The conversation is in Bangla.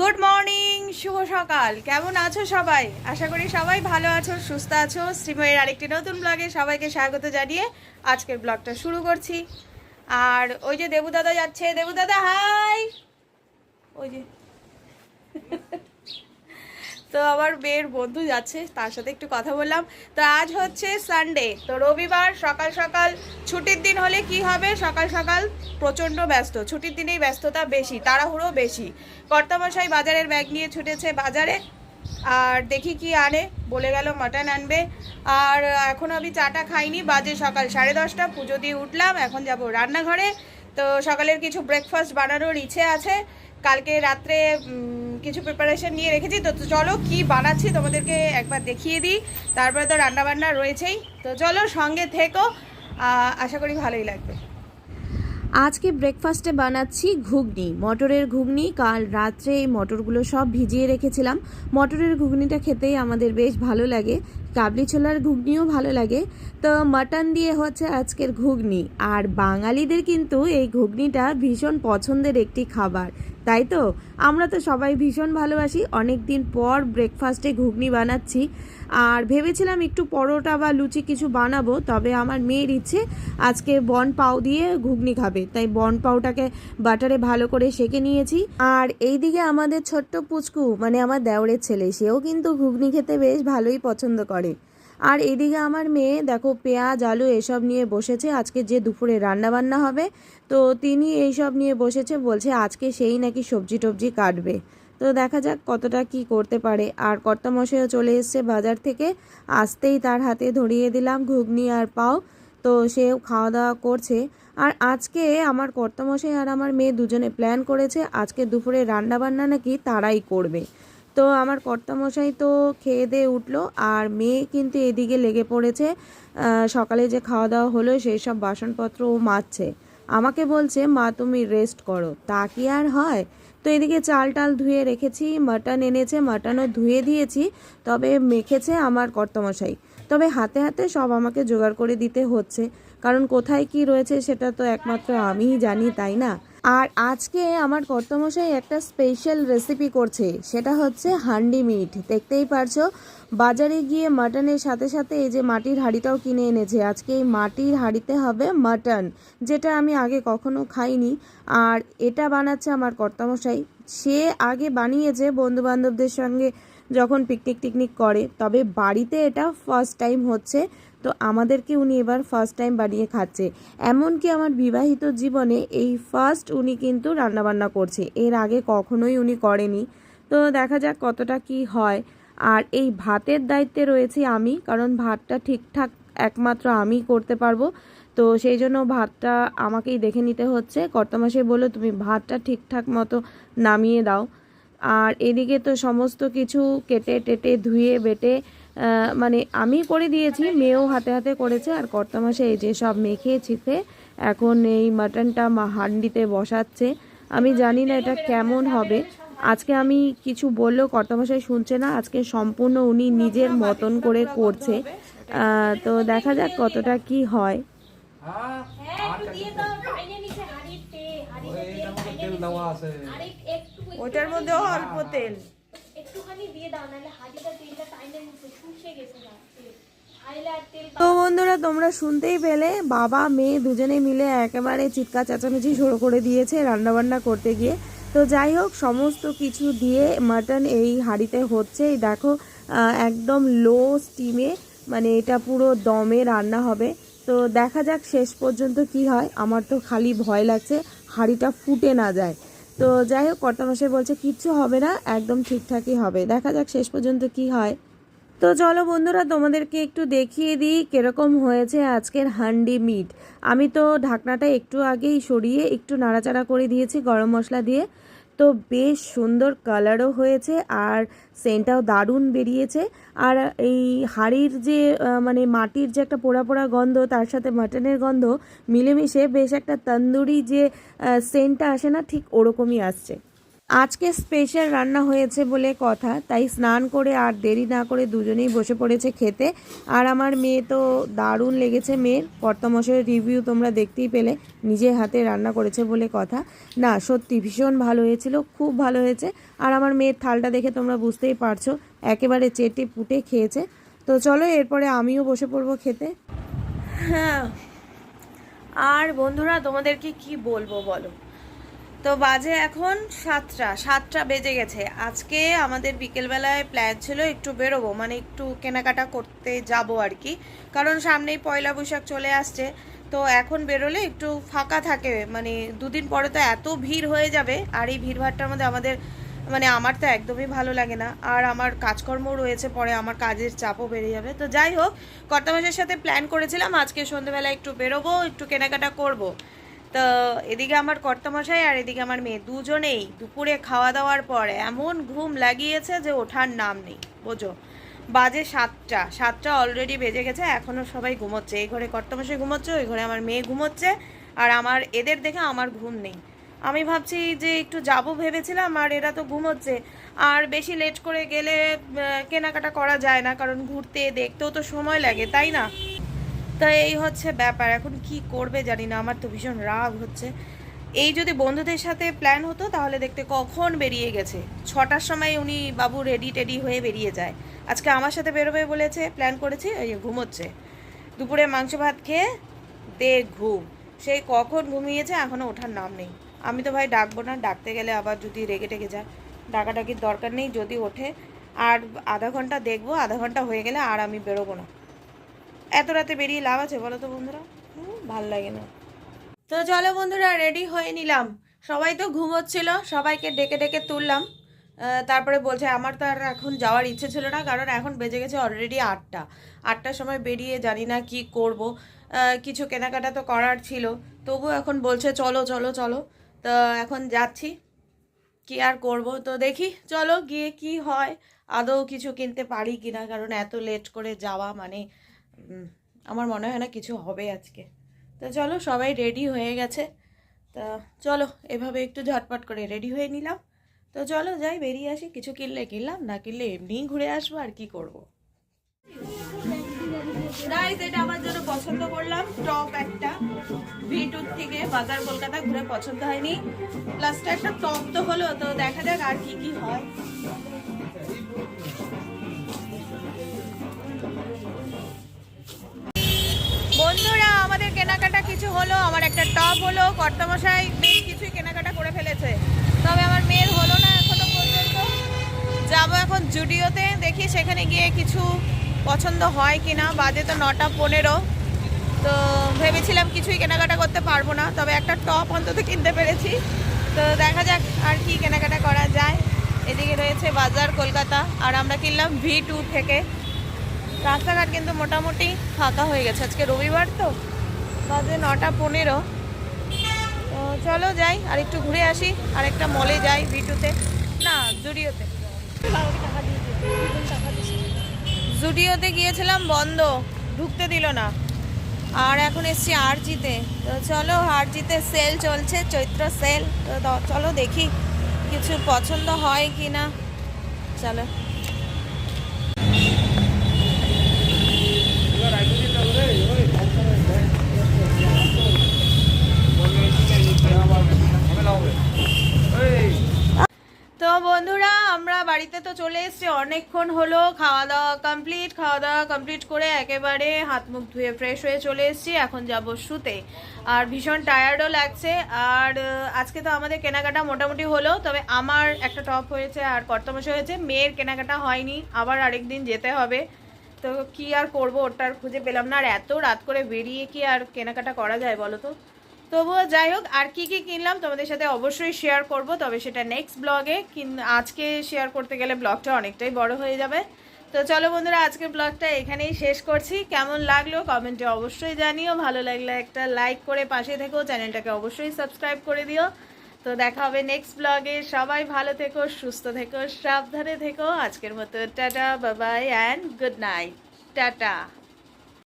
গুড মর্নিং শুভ সকাল। কেমন আছো সবাই? আশা করি সবাই ভালো আছো, সুস্থ আছো। শ্রীময়ের আরেকটি নতুন ব্লগে সবাইকে স্বাগত জানিয়ে আজকের ব্লগটা শুরু করছি। আর ওই যে দেবুদাদা যাচ্ছে। দেবুদাদা হাই ওই যে। তো আমার মেয়ের বন্ধু যাচ্ছে, তার সাথে একটু কথা বললাম। তো আজ হচ্ছে সানডে তো রবিবার সকাল সকাল ছুটির দিন হলে কি হবে? সকাল সকাল প্রচণ্ড ব্যস্ত, ছুটির দিনেই ব্যস্ততা বেশি, তাড়াহুড়ো বেশি। কর্তামশাই বাজারের ব্যাগ নিয়ে ছুটেছে বাজারে, আর দেখি কি আনে, বলে গেল মাটন আনবে। আর এখন আমি চাটা খাইনি, বাজে সকাল সাড়ে দশটা, পুজো দিয়ে উঠলাম, এখন যাব রান্নাঘরে। তো সকালের কিছু ব্রেকফাস্ট বানানোর ইচ্ছে আছে, কালকে রাত্রে কিছু প্রিপারেশন নিয়ে রেখেছি। তো চলো কি বানাচ্ছি তোমাদেরকে একবার দেখিয়ে দিই। তারপরে তো রান্না বান্না রয়েছেই। তো চলো সঙ্গে থেকো। আশা করি ভালোই লাগবে। আজকে ব্রেকফাস্টে বানাচ্ছি ঘুগনি। মটরের ঘুগনি। কাল রাত্রে এই মটরগুলো সব ভিজিয়ে রেখেছিলাম। মটরের ঘুগনিটা খেতেই আমাদের বেশ ভালো লাগে। কাবলি ছোলার ঘুগনিও ভালো লাগে। তো মাটন দিয়ে হচ্ছে আজকের ঘুগনি। আর বাঙালিদের কিন্তু এই ঘুগনিটা ভীষণ পছন্দের একটি খাবার। তাই তো? আমরা তো সবাই ভীষণ ভালোবাসি। অনেক দিন পর ব্রেকফাস্টে ঘুগনি বানাচ্ছি। আর ভেবেছিলাম একটু পরোটা বা লুচি কিছু বানাবো, তবে আমার মেয়ের ইচ্ছে আজকে বন পাও দিয়ে ঘুগনি খাবে। তাই বন পাউটাকে বাটারে ভালো করে সেকে নিয়েছি। আর এইদিকে আমাদের ছোট্ট পুচকু মানে আমার দেওরের ছেলে, সেও কিন্তু ঘুগনি খেতে বেশ ভালোই পছন্দ করে। আর এদিকে আমার মেয়ে, দেখো, পেঁয়াজ, আলু এসব নিয়ে বসেছে। আজকে যে দুপুরে রান্না বান্না হবে, তো তিনি এইসব নিয়ে বসেছে, বলছে আজকে সেই নাকি সবজি টবজি কাটবে। তো দেখা যাক কতটা কি করতে পারে। আর কর্তামশাইও চলে এসছে বাজার থেকে। আসতেই তার হাতে ধরিয়ে দিলাম ঘুগনি আর পাও। তো সেও খাওয়া দাওয়া করছে। আর আজকে আমার কর্তামশাই আর আমার মেয়ে দুজনে প্ল্যান করেছে, আজকে দুপুরে রান্না বান্না নাকি তারাই করবে। তো আমার কর্তামশাই তো খেয়ে দিয়ে উঠল, আর মেয়ে কিন্তু এদিকে লেগে পড়েছে। সকালে যে খাওয়া দাওয়া হলো সেই সব বাসনপত্র ও মাজছে আমাকে বলছে, মা, তুমি রেস্ট করো। তা কি আর হয়? তো এদিকে চাল টাল ধুয়ে রেখেছি, মাটন এনেছে, মাটনও ধুয়ে দিয়েছি, তবে মেখেছে আমার কর্তমশাই। তবে হাতে হাতে সব আমাকে জোগাড় করে দিতে হচ্ছে, কারণ কোথায় কি রয়েছে সেটা তো একমাত্র আমিই জানি, তাই না? আর আজকে আমার কর্তমশাই একটা স্পেশাল রেসিপি করছে। সেটা হচ্ছে হান্ডি মিট। দেখতেই পারছ, বাজারে গিয়ে মাটনের সাথে সাথে এই যে মাটির হাঁড়িটাও কিনে এনেছে। আজকে এই মাটির হাঁড়িতে হবে মাটন, যেটা আমি আগে কখনো খাইনি। আর এটা বানাচ্ছে আমার কর্তামশাই সে আগে বানিয়েছে বন্ধু বান্ধবদের সঙ্গে যখন পিকনিক টিকনিক করে, তবে বাড়িতে এটা ফার্স্ট টাইম হচ্ছে। তো আমাদেরকে উনি এবার ফার্স্ট টাইম বানিয়ে খাচ্ছে। এমনকি আমার বিবাহিত জীবনে এই ফার্স্ট উনি কিন্তু রান্নাবান্না করছে। এর আগে কখনোই উনি করেনি। তো দেখা যাক কতটা কি হয়। আর এই ভাতের দায়িত্বে রয়েছি আমি, কারণ ভাতটা ঠিকঠাক একমাত্র আমি করতে পারব। তো সেই জন্য ভাতটা আমাকেই দেখে নিতে হচ্ছে। কর্তামাসে বলল, তুমি ভাতটা ঠিকঠাক মতো নামিয়ে দাও। আর এদিকে তো সমস্ত কিছু কেটে টেটে ধুয়ে বেটে মানে আমি করে দিয়েছি, মেয়েও হাতে হাতে করেছে, আর কর্তামাসে এই যে সব মেখে এখন এই মাটনটা হান্ডিতে বসাচ্ছে। আমি জানি না এটা কেমন হবে। আজকে আমি কিছু বললেও কর্তামশাই শুনছে না, আজকে সম্পূর্ণ উনি নিজের মতন করে করছে। তো দেখা যাক কতটা কি হয়। ওটার মধ্যেও অল্প তেল। তো বন্ধুরা, তোমরা শুনতেই পেলে, বাবা, মেয়ে দুজনে মিলে একেবারে চিৎকার চেঁচামেচি শুরু করে দিয়েছে রান্নাবান্না করতে গিয়ে। তো যাই হোক, সমস্ত কিছু দিয়ে মাটন এই হাঁড়িতে হচ্ছে। দেখো একদম লো স্টিমে মানে এটা পুরো দমে রান্না হবে। তো দেখা যাক শেষ পর্যন্ত কি হয়। আমার তো খালি ভয় লাগছে, হাঁড়িটা ফুটে না যায়। তো যাই হোক, কর্তামশাই বলছে, কিচ্ছু হবে না, একদম ঠিকঠাকই হবে। দেখা যাক শেষ পর্যন্ত কি হয়। তো চলো বন্ধুরা, তোমাদেরকে একটু দেখিয়ে দিই কীরকম হয়েছে আজকের হান্ডি মিট। আমি তো ঢাকনাটা একটু আগেই সরিয়ে একটু নাড়াচাড়া করে দিয়েছি, গরম মশলা দিয়ে। তো বেশ সুন্দর কালারও হয়েছে আর সেন্টটাও দারুণ বেরিয়েছে। আর এই হাড়ির যে মানে মাটির যে একটা পোড়া পোড়া গন্ধ, তার সাথে মাটনের গন্ধ মিলেমিশে বেশ একটা তন্দুরি যে সেন্টটা আসে না, ঠিক ওরকমই আসছে। আজকে স্পেশাল রান্না হয়েছে বলে কথা, তাই স্নান করে আর দেরি না করে দুজনেই বসে পড়েছে খেতে। আর আমার মেয়ে তো দারুণ লেগেছে মেয়ের। কর্তামশাইয়ের রিভিউ তোমরা দেখতেই পেলে নিজের হাতে রান্না করেছে বলে কথা। না, সত্যি ভীষণ ভালো হয়েছিল, খুব ভালো হয়েছে। আর আমার মেয়ের থালটা দেখে তোমরা বুঝতেই পারছ, একেবারে চেটে পুটে খেয়েছে। তো চলো, এরপরে আমিও বসে পড়ব খেতে। হ্যাঁ আর বন্ধুরা, তোমাদেরকে কি বলব বলো? তো বাজে এখন সাতটা সাতটা বেজে গেছে। আজকে আমাদের বিকেলবেলায় প্ল্যান ছিল একটু বেরোবো মানে একটু কেনাকাটা করতে যাব আর কি। কারণ সামনেই পয়লা বৈশাখ চলে আসছে, তো এখন বেরোলে একটু ফাঁকা থাকে। মানে দুদিন পরে তো এত ভিড় হয়ে যাবে, আর এই ভিড়ভাড়টার মধ্যে আমাদের মানে আমার তো একদমই ভালো লাগে না। আর আমার কাজকর্মও রয়েছে, পরে আমার কাজের চাপও বেড়ে যাবে। তো যাই হোক কর্তামাসের সাথে প্ল্যান করেছিলাম, আজকে সন্ধ্যেবেলা একটু বেরোবো, একটু কেনাকাটা করব। তো এদিকে আমার কর্তামশাই আর এদিকে আমার মেয়ে দুজনেই দুপুরে খাওয়া দাওয়ার পর এমন ঘুম লাগিয়েছে যে ওঠার নাম নেই। বোঝো? বাজে সাতটা সাতটা অলরেডি বেজে গেছে এখনও সবাই ঘুমোচ্ছে। এই ঘরে কর্তামশাই ঘুমোচ্ছে, ওই ঘরে আমার মেয়ে ঘুমোচ্ছে, আর আমার এদের দেখে আমার ঘুম নেই। আমি ভাবছি যে একটু যাব ভেবেছিলাম, আর এরা তো ঘুমোচ্ছে। আর বেশি লেট করে গেলে কেনাকাটা করা যায় না, কারণ ঘুরতে দেখতেও তো সময় লাগে, তাই না? তো এই হচ্ছে ব্যাপার। এখন কি করবে জানি না, আমার তো ভীষণ রাগ হচ্ছে। এই যদি বন্ধুদের সাথে প্ল্যান হতো, তাহলে দেখতে কখন বেরিয়ে গেছে? ছটার সময় উনি বাবু রেডি টেডি হয়ে বেরিয়ে যায়। আজকে আমার সাথে বেরোবে বলেছে প্ল্যান করেছি, এই ঘুমোচ্ছে। দুপুরে মাংস ভাত খেয়ে দে ঘুম। সেই কখন ঘুমিয়েছে এখনও ওঠার নাম নেই। আমি তো ভাই ডাকবো না, ডাকতে গেলে আবার যদি রেগে টেগে যায়। ডাকাডাকির দরকার নেই, যদি ওঠে। আর আধা ঘণ্টা দেখব, আধা ঘণ্টা হয়ে গেলে আর আমি বেরোবো না। এত রাতে বেরিয়ে লাভ আছে বলো তো বন্ধুরা ভালো লাগে না। তো চলো বন্ধুরা রেডি হয়ে নিলাম। সবাই তো ঘুমোচ্ছিল, সবাইকে ডেকে ডেকে তুললাম। তারপরে বলছে, আমার তো আর এখন যাওয়ার ইচ্ছে ছিল না, কারণ এখন বেজে গেছে অলরেডি আটটা। আটটার সময় বেরিয়ে জানি না কি করব। কিছু কেনাকাটা তো করার ছিল। তবু এখন বলছে, চলো চলো চলো। তো এখন যাচ্ছি। কি আর করব? তো দেখি, চলো গিয়ে কি হয়। আদৌ কিছু কিনতে পারি কিনা, কারণ এত লেট করে যাওয়া মানে আমার মনে হয় না কিছু হবে আজকে। তো চলো, সবাই রেডি হয়ে গেছে। তা চলো, এভাবে একটু ঝটপট করে রেডি হয়ে নিলাম। তো চলো, যাই বেরিয়ে আসি। কিছু কিনলে কিনলাম, না কিনলে এমনিই ঘুরে আসব, আর কি করব? গাইস এটা আমার জন্য পছন্দ করলাম। টপ একটা। ভিটুর থেকে বাজার কলকাতা ঘুরে পছন্দ হয়নি। প্লাসটা একটা টপ তো হলো, তো দেখা যাক আর কি কি হয়। বন্ধুরা, আমাদের কেনাকাটা কিছু হলো, আমার একটা টপ হলো, কর্তামশাই বেশ কিছুই কেনাকাটা করে ফেলেছে। তবে আমার মেয়ের হলো না এখনও পর্যন্ত। যাব এখন জুডিওতে, দেখি সেখানে গিয়ে কিছু পছন্দ হয় কিনা। বাজে তো নটা পনেরো। তো ভেবেছিলাম কিছুই কেনাকাটা করতে পারব না, তবে একটা টপ অন্তত কিনতে পেরেছি। তো দেখা যাক আর কি কেনাকাটা করা যায়। এদিকে রয়েছে বাজার কলকাতা, আর আমরা কিনলাম ভি টু থেকে। রাস্তাঘাট কিন্তু মোটামুটি ফাঁকা হয়ে গেছে। আজকে রবিবার তো, বাজে নটা পনেরো। চলো যাই, আর একটু ঘুরে আসি আর একটা মলে যাই ভিটুতে না, জুডিওতে। জুডিওতে গিয়েছিলাম বন্ধ, ঢুকতে দিল না। আর এখন এসছি আরজিতে। তো চলো, আরজিতে সেল চলছে, চৈত্র সেল তো চলো দেখি, কিছু পছন্দ হয় কি না চলো তো বন্ধুরা আমরা বাড়িতে তো চলে এসেছি, অনেকক্ষণ হলো খাওয়া দাওয়া কমপ্লিট খাওয়া দাওয়া কমপ্লিট করে একেবারে হাত মুখ ধুয়ে ফ্রেশ হয়ে চলে এসেছি, এখন যাব শুতে। আর ভীষণ টায়ার্ডও লাগছে, আর আজকে তো আমাদের কেনাকাটা মোটামুটি হলো, তবে আমার একটা টপ হয়েছে, আর কর্তমাসে হয়েছে, মেয়ের কেনাকাটা হয়নি, আবার আরেক দিন যেতে হবে। তো কি আর করব আর খুঁজে পেলাম না, আর এত রাত করে বেরিয়ে কি আর কেনাকাটা করা যায় বলো তো? তবুও যাই হোক, আর কি কি কিনলাম তোমাদের সাথে অবশ্যই শেয়ার করব। তবে সেটা নেক্সট ব্লগে আজকে শেয়ার করতে গেলে ব্লগটা অনেকটাই বড় হয়ে যাবে। তো চলো বন্ধুরা, আজকের ব্লগটা এখানেই শেষ করছি। কেমন লাগল কমেন্টে অবশ্যই জানিও। ভালো লাগলে একটা লাইক করে পাশে থেকো, চ্যানেলটাকে অবশ্যই সাবস্ক্রাইব করে দিও। তো দেখা হবে নেক্সট ব্লগে সবাই ভালো থেকো, সুস্থ থেকো, সাবধানে থেকো। আজকের মতো টাটা বাবাই অ্যান্ড গুড নাইট টাটা।